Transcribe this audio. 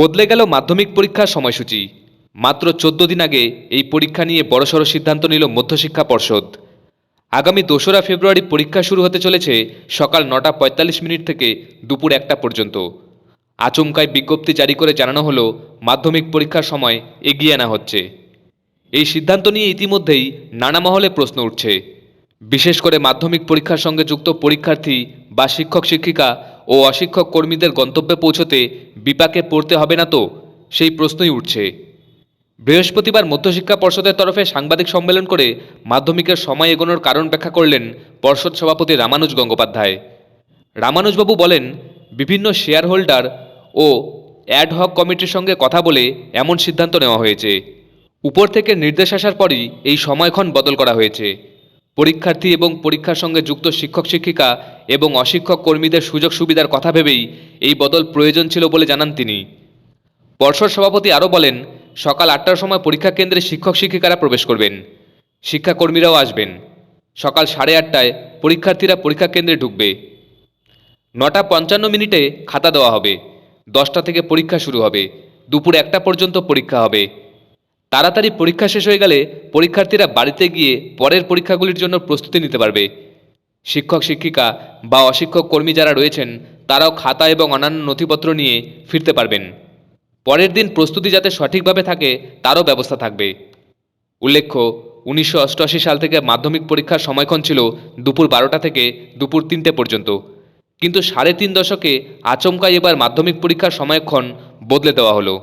বদলে গেল মাধ্যমিক পরীক্ষার সময়সূচি। মাত্র চোদ্দ দিন আগে এই পরীক্ষা নিয়ে বড়সড় সিদ্ধান্ত নিল মধ্যশিক্ষা পর্ষদ। আগামী দোসরা ফেব্রুয়ারি পরীক্ষা শুরু হতে চলেছে সকাল নটা পঁয়তাল্লিশ মিনিট থেকে দুপুর একটা পর্যন্ত। আচমকায় বিজ্ঞপ্তি জারি করে জানানো হলো, মাধ্যমিক পরীক্ষার সময় এগিয়ে আনা হচ্ছে। এই সিদ্ধান্ত নিয়ে ইতিমধ্যেই নানা মহলে প্রশ্ন উঠছে। বিশেষ করে মাধ্যমিক পরীক্ষার সঙ্গে যুক্ত পরীক্ষার্থী বা শিক্ষক শিক্ষিকা ও অশিক্ষক কর্মীদের গন্তব্যে পৌঁছতে বিপাকে পড়তে হবে না তো? সেই প্রশ্নই উঠছে। বৃহস্পতিবার মধ্যশিক্ষা পর্ষদের তরফে সাংবাদিক সম্মেলন করে মাধ্যমিকের সময় এগোনোর কারণ ব্যাখ্যা করলেন পর্ষদ সভাপতি রামানুজ গঙ্গোপাধ্যায়। রামানুজবাবু বলেন, বিভিন্ন শেয়ার হোল্ডার ও অ্যাড হক কমিটির সঙ্গে কথা বলে এমন সিদ্ধান্ত নেওয়া হয়েছে। উপর থেকে নির্দেশ আসার পরই এই সময়ক্ষণ বদল করা হয়েছে। পরীক্ষার্থী এবং পরীক্ষার সঙ্গে যুক্ত শিক্ষক শিক্ষিকা এবং অশিক্ষক কর্মীদের সুযোগ সুবিধার কথা ভেবেই এই বদল প্রয়োজন ছিল বলে জানান তিনি। পর্ষদ সভাপতি আরও বলেন, সকাল আটটার সময় পরীক্ষা কেন্দ্রে শিক্ষক শিক্ষিকারা প্রবেশ করবেন, শিক্ষাকর্মীরাও আসবেন। সকাল সাড়ে আটটায় পরীক্ষার্থীরা পরীক্ষা কেন্দ্রে ঢুকবে। নটা পঞ্চান্ন মিনিটে খাতা দেওয়া হবে। দশটা থেকে পরীক্ষা শুরু হবে। দুপুর একটা পর্যন্ত পরীক্ষা হবে। তাড়াতাড়ি পরীক্ষা শেষ হয়ে গেলে পরীক্ষার্থীরা বাড়িতে গিয়ে পরের পরীক্ষাগুলির জন্য প্রস্তুতি নিতে পারবে। শিক্ষক, শিক্ষিকা বা অশিক্ষক কর্মী যারা রয়েছেন, তারাও খাতা এবং অন্যান্য নথিপত্র নিয়ে ফিরতে পারবেন। পরের দিন প্রস্তুতি যাতে সঠিকভাবে থাকে, তারও ব্যবস্থা থাকবে। উল্লেখ্য, উনিশশো অষ্টআশি সাল থেকে মাধ্যমিক পরীক্ষার সময়ক্ষণ ছিল দুপুর বারোটা থেকে দুপুর তিনটে পর্যন্ত। কিন্তু সাড়ে তিন দশকে আচমকাই এবার মাধ্যমিক পরীক্ষার সময়ক্ষণ বদলে দেওয়া হলো।